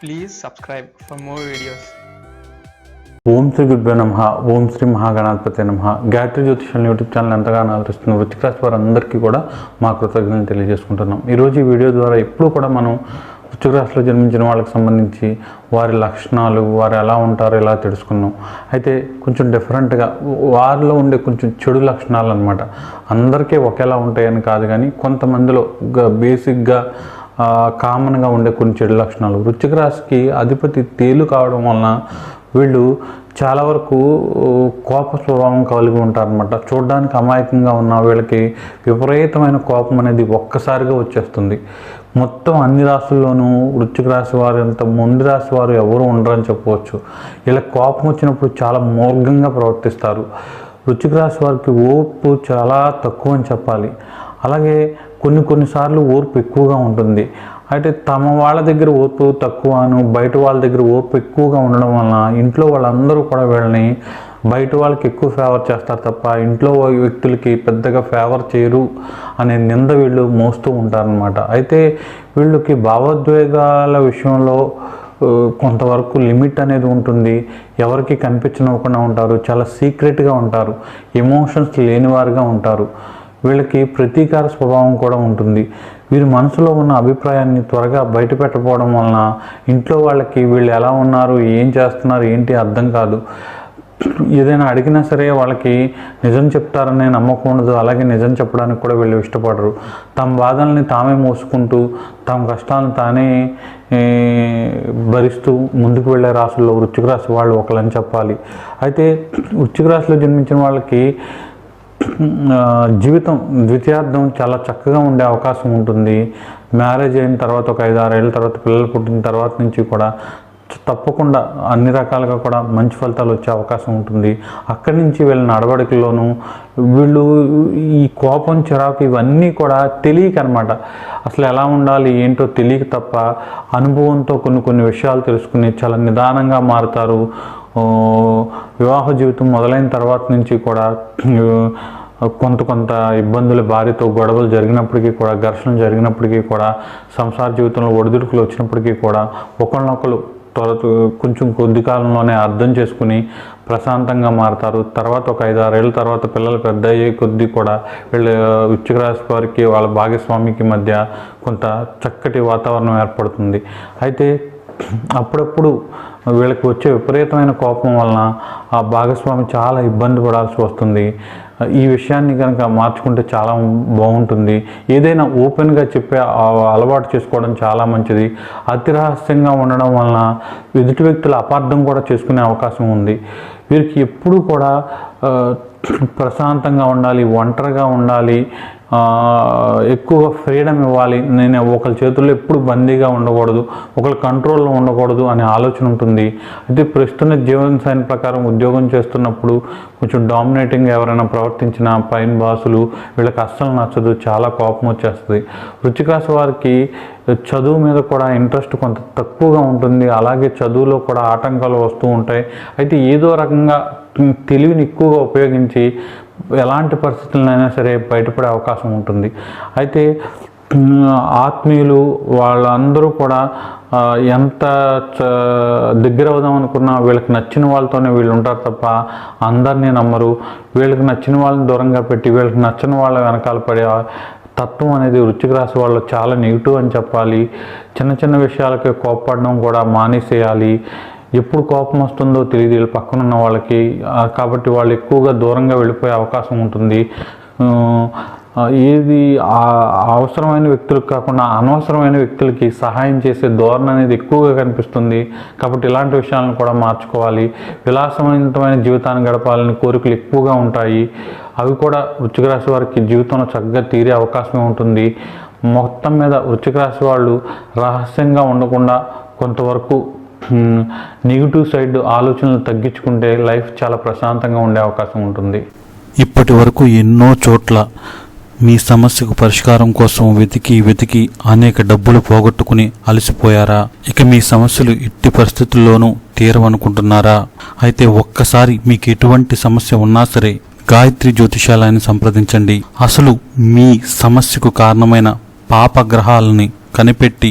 Please subscribe for more videos ఓం శ్రీ గురుభ్యో నమ. ఓం శ్రీ మహాగణాధిపతి నమ. గాయత్రి జ్యోతిషం యూట్యూబ్ ఛానల్ ఎంతగానో ఆదరిస్తున్న వృత్తిక రాశి వారందరికీ కూడా మా కృతజ్ఞతలు తెలియజేసుకుంటున్నాం. ఈరోజు ఈ వీడియో ద్వారా ఎప్పుడు కూడా మనం వృశ్చిక రాశిలో జన్మించిన వాళ్ళకి సంబంధించి వారి లక్షణాలు వారు ఎలా ఉంటారో ఎలా తెలుసుకున్నాం. అయితే కొంచెం డిఫరెంట్గా వారిలో ఉండే కొంచెం చెడు లక్షణాలు అనమాట అందరికీ ఒకేలా ఉంటాయని కాదు కానీ కొంతమందిలో బేసిక్గా కామన్గా ఉండే కొన్ని చెడు లక్షణాలు. వృచ్చిక రాశికి అధిపతి తేలు కావడం వలన వీళ్ళు చాలా వరకు కోప స్వభావం కలిగి ఉంటారనమాట చూడడానికి అమాయకంగా ఉన్న వీళ్ళకి విపరీతమైన కోపం అనేది ఒక్కసారిగా వచ్చేస్తుంది. మొత్తం అన్ని రాశుల్లోనూ వృచ్చిక రాశి వారు ఎంత ముందు రాశి వారు ఎవరు ఉండరని చెప్పవచ్చు. ఇలా కోపం వచ్చినప్పుడు చాలా మూర్ఘంగా ప్రవర్తిస్తారు. వృచ్చిక రాశి వారికి ఓపు చాలా తక్కువ అని చెప్పాలి. అలాగే కొన్ని కొన్నిసార్లు ఓర్పు ఎక్కువగా ఉంటుంది. అయితే తమ వాళ్ళ దగ్గర ఓర్పు తక్కువను బయట వాళ్ళ దగ్గర ఓర్పు ఎక్కువగా ఉండడం వలన ఇంట్లో వాళ్ళందరూ కూడా వీళ్ళని బయట వాళ్ళకి ఎక్కువ ఫేవర్ చేస్తారు తప్ప ఇంట్లో వ్యక్తులకి పెద్దగా ఫేవర్ చేయరు అనే నింద వీళ్ళు మోస్తూ ఉంటారనమాట అయితే వీళ్ళకి భావోద్వేగాల విషయంలో కొంతవరకు లిమిట్ అనేది ఉంటుంది. ఎవరికి కనిపించనివ్వకుండా ఉంటారు. చాలా సీక్రెట్గా ఉంటారు. ఎమోషన్స్ లేనివారుగా ఉంటారు. వీళ్ళకి ప్రతీకార స్వభావం కూడా ఉంటుంది. వీరి మనసులో ఉన్న అభిప్రాయాన్ని త్వరగా బయటపెట్టపోవడం వలన ఇంట్లో వాళ్ళకి వీళ్ళు ఎలా ఉన్నారు ఏం చేస్తున్నారు ఏంటి అర్థం కాదు. ఏదైనా అడిగినా సరే వాళ్ళకి నిజం చెప్తారనే నమ్మకం ఉండదు. అలాగే నిజం చెప్పడానికి కూడా వీళ్ళు ఇష్టపడరు. తమ బాధల్ని తామే మోసుకుంటూ తమ కష్టాలను తానే భరిస్తూ ముందుకు వెళ్ళే రాసుల్లో వృశ్చిక రాశి వాళ్ళు ఒకళ్ళని చెప్పాలి. అయితే వృశ్చిక రాశిలో జన్మించిన వాళ్ళకి జీవితం ద్వితీయార్థం చాలా చక్కగా ఉండే అవకాశం ఉంటుంది. మ్యారేజ్ అయిన తర్వాత ఒక ఐదు ఆరు ఏళ్ళ తర్వాత పిల్లలు పుట్టిన తర్వాత నుంచి కూడా తప్పకుండా అన్ని రకాలుగా కూడా మంచి ఫలితాలు వచ్చే అవకాశం ఉంటుంది. అక్కడి నుంచి వీళ్ళ నడవడికల్లోనూ వీళ్ళు ఈ కోపం చిరాకు ఇవన్నీ కూడా తెలియక అనమాట అసలు ఎలా ఉండాలి ఏంటో తెలియక తప్ప అనుభవంతో కొన్ని కొన్ని విషయాలు తెలుసుకుని చాలా నిదానంగా మారుతారు. వివాహ జీవితం మొదలైన తర్వాత నుంచి కూడా కొంత కొంత ఇబ్బందులు భార్యతో గొడవలు జరిగినప్పటికీ కూడా ఘర్షణ జరిగినప్పటికీ కూడా సంసార జీవితంలో ఒడిదుడుకులు వచ్చినప్పటికీ కూడా ఒకరినొకరు త్వర కొంచెం కొద్ది కాలంలోనే అర్థం చేసుకుని ప్రశాంతంగా మారుతారు. తర్వాత ఒక ఐదు ఆరేళ్ళ తర్వాత పిల్లలు పెద్ద అయ్యే కొద్దీ కూడా వీళ్ళ వృశ్చిక రాశి వారికి వాళ్ళ భాగస్వామికి మధ్య కొంత చక్కటి వాతావరణం ఏర్పడుతుంది. అయితే అప్పుడప్పుడు వీళ్ళకి వచ్చే విపరీతమైన కోపం వలన ఆ భాగస్వామి చాలా ఇబ్బంది పడాల్సి వస్తుంది. ఈ విషయాన్ని కనుక మార్చుకుంటే చాలా బాగుంటుంది. ఏదైనా ఓపెన్గా చెప్పే అలవాటు చేసుకోవడం చాలా మంచిది. అతి రహస్యంగా ఉండడం వలన ఎదుటి వ్యక్తుల అపార్థం కూడా చేసుకునే అవకాశం ఉంది. వీరికి ఎప్పుడూ కూడా ప్రశాంతంగా ఉండాలి ఒంటరిగా ఉండాలి ఎక్కువగా ఫ్రీడమ్ ఇవ్వాలి. నేను ఒకరి చేతుల్లో ఎప్పుడు బందీగా ఉండకూడదు. ఒకరి కంట్రోల్లో ఉండకూడదు అనే ఆలోచన ఉంటుంది. అయితే ప్రస్తుత జీవన శైలి ప్రకారం ఉద్యోగం చేస్తున్నప్పుడు కొంచెం డామినేటింగ్ ఎవరైనా ప్రవర్తించిన పైన బాసులు వీళ్ళకి అస్సలు నచ్చదు. చాలా కోపం వచ్చేస్తుంది. వృశ్చిక వారికి చదువు మీద కూడా ఇంట్రెస్ట్ కొంత తక్కువగా ఉంటుంది. అలాగే చదువులో కూడా ఆటంకాలు వస్తూ ఉంటాయి. అయితే ఏదో రకంగా తెలివిని ఎక్కువగా ఉపయోగించి ఎలాంటి పరిస్థితులైనా సరే బయటపడే అవకాశం ఉంటుంది. అయితే ఆత్మీయులు వాళ్ళందరూ కూడా ఎంత చ- దగ్గర అవుదాం అనుకున్నా వీళ్ళకి నచ్చిన వాళ్ళతోనే వీళ్ళు ఉంటారు తప్ప అందరినీ నమ్మరు. వీళ్ళకి నచ్చిన వాళ్ళని దూరంగా పెట్టి వీళ్ళకి నచ్చని వాళ్ళ వెనకాల పడే తత్వం అనేది వృశ్చిక రాశి వాళ్ళు చాలా నెగిటివ్ అని చెప్పాలి. చిన్న చిన్న విషయాలకి కోప్పడడం కూడా మానేసేయాలి. ఎప్పుడు కోపం వస్తుందో తెలియదు. వీళ్ళు పక్కన ఉన్న వాళ్ళకి కాబట్టి వాళ్ళు ఎక్కువగా దూరంగా వెళ్ళిపోయే అవకాశం ఉంటుంది. ఏది అవసరమైన వ్యక్తులకు కాకుండా అనవసరమైన వ్యక్తులకి సహాయం చేసే ధోరణి అనేది ఎక్కువగా కనిపిస్తుంది. కాబట్టి ఇలాంటి విషయాలను కూడా మార్చుకోవాలి. విలాసవంతమైన జీవితాన్ని గడపాలని కోరికలు ఎక్కువగా ఉంటాయి. అవి కూడా వృశ్చిక రాశి వారికి జీవితంలో చక్కగా తీరే అవకాశం ఉంటుంది. మొత్తం మీద వృశ్చిక రాశి వాళ్ళు రహస్యంగా ఉండకుండా కొంతవరకు నెగిటివ్ సైడ్ ఆలోచనలు తగ్గించుకుంటే లైఫ్ చాలా ప్రశాంతంగా ఉండే అవకాశం ఉంటుంది. ఇప్పటి వరకు ఎన్నో చోట్ల మీ సమస్యకు పరిష్కారం కోసం వెతికి వెతికి అనేక డబ్బులు పోగొట్టుకుని అలసిపోయారా? ఇక మీ సమస్యలు ఎట్టి పరిస్థితుల్లోనూ తీరవనుకుంటున్నారా? అయితే ఒక్కసారి మీకు ఎటువంటి సమస్య ఉన్నా సరే గాయత్రి జ్యోతిషాలయాన్ని సంప్రదించండి. అసలు మీ సమస్యకు కారణమైన పాపగ్రహాలని కనిపెట్టి